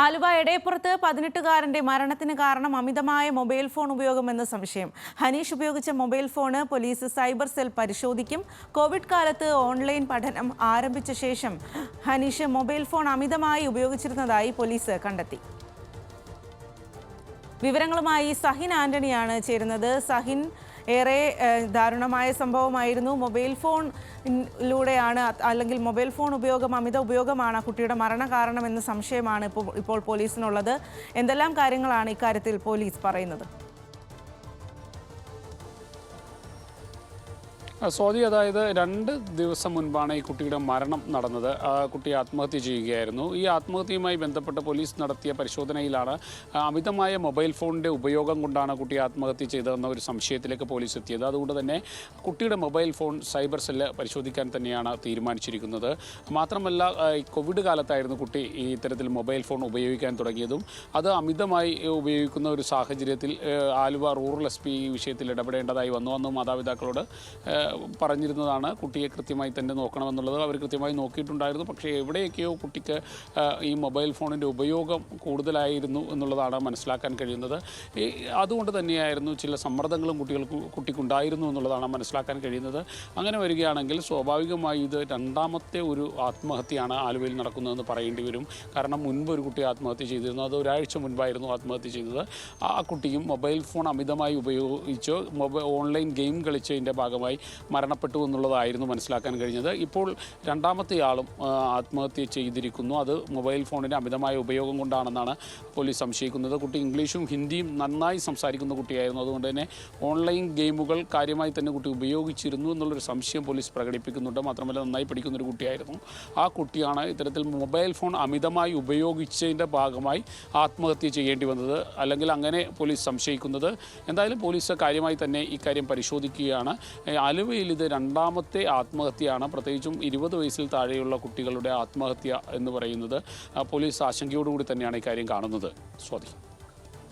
ആലുവ എടയപ്പുറത്ത് പതിനെട്ടുകാരന്റെ മരണത്തിന് കാരണം അമിതമായ മൊബൈൽ ഫോൺ ഉപയോഗമെന്ന സംശയം. ഹനീഷ് ഉപയോഗിച്ച mobile phone police cyber cell പരിശോധിക്കും. കോവിഡ് കാലത്ത് ഓൺലൈൻ പഠനം ആരംഭിച്ച ശേഷം ഹനീഷ് മൊബൈൽ ഫോൺ അമിതമായി ഉപയോഗിച്ചിരുന്നതായി പോലീസ് കണ്ടെത്തി. വിവരങ്ങളുമായി സഹിൻ ആന്റണിയാണ് ചേരുന്നത്. സഹിൻ ഏറെ ദാരുണമായ സംഭവമായിരുന്നു. മൊബൈൽ ഫോണിലൂടെയാണ് അല്ലെങ്കിൽ മൊബൈൽ ഫോൺ ഉപയോഗം അമിത ഉപയോഗമാണ് കുട്ടിയുടെ മരണ കാരണമെന്ന സംശയമാണ് ഇപ്പോൾ ഇപ്പോൾ പോലീസിനുള്ളത്. എന്തെല്ലാം കാര്യങ്ങളാണ് ഇക്കാര്യത്തിൽ പോലീസ് പറയുന്നത്? സ്വാതി അതായത് രണ്ട് ദിവസം മുൻപാണ് ഈ കുട്ടിയുടെ മരണം നടന്നത്. കുട്ടി ആത്മഹത്യ ചെയ്യുകയായിരുന്നു. ഈ ആത്മഹത്യയുമായി ബന്ധപ്പെട്ട് പോലീസ് നടത്തിയ പരിശോധനയിലാണ് അമിതമായ മൊബൈൽ ഫോണിന്റെ ഉപയോഗം കൊണ്ടാണ് കുട്ടി ആത്മഹത്യ ചെയ്തതെന്ന ഒരു സംശയത്തിലേക്ക് പോലീസ് എത്തിയത്. അതുകൊണ്ട് തന്നെ കുട്ടിയുടെ മൊബൈൽ ഫോൺ സൈബർ സെല്ല് പരിശോധിക്കാൻ തന്നെയാണ് തീരുമാനിച്ചിരിക്കുന്നത്. മാത്രമല്ല കോവിഡ് കാലത്തായിരുന്നു കുട്ടി ഈ ഇത്തരത്തിൽ മൊബൈൽ ഫോൺ ഉപയോഗിക്കാൻ തുടങ്ങിയതും. അത് അമിതമായി ഉപയോഗിക്കുന്ന ഒരു സാഹചര്യത്തിൽ ആലുവ റൂറൽ എസ് പി ഈ വിഷയത്തിൽ ഇടപെടേണ്ടതായി വന്നു. അന്ന് മാതാപിതാക്കളോട് പറഞ്ഞിരുന്നതാണ്. കുട്ടിയെ കൃത്യമായി തന്നെ നോക്കണമെന്നുള്ളത് അവർ കൃത്യമായി നോക്കിയിട്ടുണ്ടായിരുന്നു. പക്ഷേ എവിടെയൊക്കെയോ കുട്ടിക്ക് ഈ മൊബൈൽ ഫോണിന്റെ ഉപയോഗം കൂടുതലായിരുന്നു എന്നുള്ളതാണ് മനസ്സിലാക്കാൻ കഴിയുന്നത്. അതുകൊണ്ട് തന്നെയായിരുന്നു ചില സമ്മർദ്ദങ്ങളും കുട്ടികൾക്ക് കുട്ടിക്കുണ്ടായിരുന്നു എന്നുള്ളതാണ് മനസ്സിലാക്കാൻ കഴിയുന്നത്. അങ്ങനെ വരികയാണെങ്കിൽ സ്വാഭാവികമായി ഇത് രണ്ടാമത്തെ ഒരു ആത്മഹത്യയാണ് ആലുവയിൽ നടക്കുന്നതെന്ന് പറയേണ്ടി വരും. കാരണം മുൻപ് ഒരു കുട്ടി ആത്മഹത്യ ചെയ്തിരുന്നു. അത് ഒരാഴ്ച മുൻപായിരുന്നു ആത്മഹത്യ ചെയ്തത്. ആ കുട്ടിയും മൊബൈൽ ഫോൺ അമിതമായി ഉപയോഗിച്ചോ മൊബൈൽ ഓൺലൈൻ ഗെയിം കളിച്ചതിന്റെ ഭാഗമായി മരണപ്പെട്ടു എന്നുള്ളതായിരുന്നു മനസ്സിലാക്കാൻ കഴിഞ്ഞത്. ഇപ്പോൾ രണ്ടാമത്തെ ആളും ആത്മഹത്യ ചെയ്തിരിക്കുന്നു. അത് മൊബൈൽ ഫോണിന്റെ അമിതമായ ഉപയോഗം കൊണ്ടാണെന്നാണ് പോലീസ് സംശയിക്കുന്നത്. കുട്ടി ഇംഗ്ലീഷും ഹിന്ദിയും നന്നായി സംസാരിക്കുന്ന കുട്ടിയായിരുന്നു. അതുകൊണ്ട് തന്നെ ഓൺലൈൻ ഗെയിമുകൾ കാര്യമായി തന്നെ കുട്ടി ഉപയോഗിച്ചിരുന്നു എന്നുള്ളൊരു സംശയം പോലീസ് പ്രകടിപ്പിക്കുന്നുണ്ട്. മാത്രമല്ല നന്നായി പഠിക്കുന്നൊരു കുട്ടിയായിരുന്നു. ആ കുട്ടിയാണ് ഇത്തരത്തിൽ മൊബൈൽ ഫോൺ അമിതമായി ഉപയോഗിച്ചതിന്റെ ഭാഗമായി ആത്മഹത്യ ചെയ്യേണ്ടി വന്നത്. അല്ലെങ്കിൽ അങ്ങനെ പോലീസ് സംശയിക്കുന്നത്. എന്തായാലും പോലീസ് കാര്യമായി തന്നെ ഇക്കാര്യം പരിശോധിക്കുകയാണ്. ഏ, ആലുവയിൽ ഇത് രണ്ടാമത്തെ ആത്മഹത്യയാണ്. പ്രത്യേകിച്ചും ഇരുപത് വയസ്സിൽ താഴെയുള്ള കുട്ടികളുടെ ആത്മഹത്യ എന്ന് പറയുന്നത് പോലീസ് ആശങ്കയോടുകൂടി തന്നെയാണ് ഇക്കാര്യം കാണുന്നത്. സ്വാതി.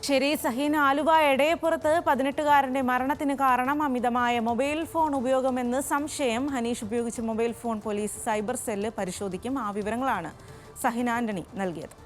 ശരി സഹീൻ ആലുവ എടയപ്പുറത്ത് പതിനെട്ടുകാരന്റെ മരണത്തിന് കാരണം അമിതമായ മൊബൈൽ ഫോൺ ഉപയോഗമെന്ന് സംശയം. ഹനീഷ് ഉപയോഗിച്ച mobile phone police cyber cell പരിശോധിക്കും. ആ വിവരങ്ങളാണ് സഹിൻ ആന്റണി നൽകിയത്.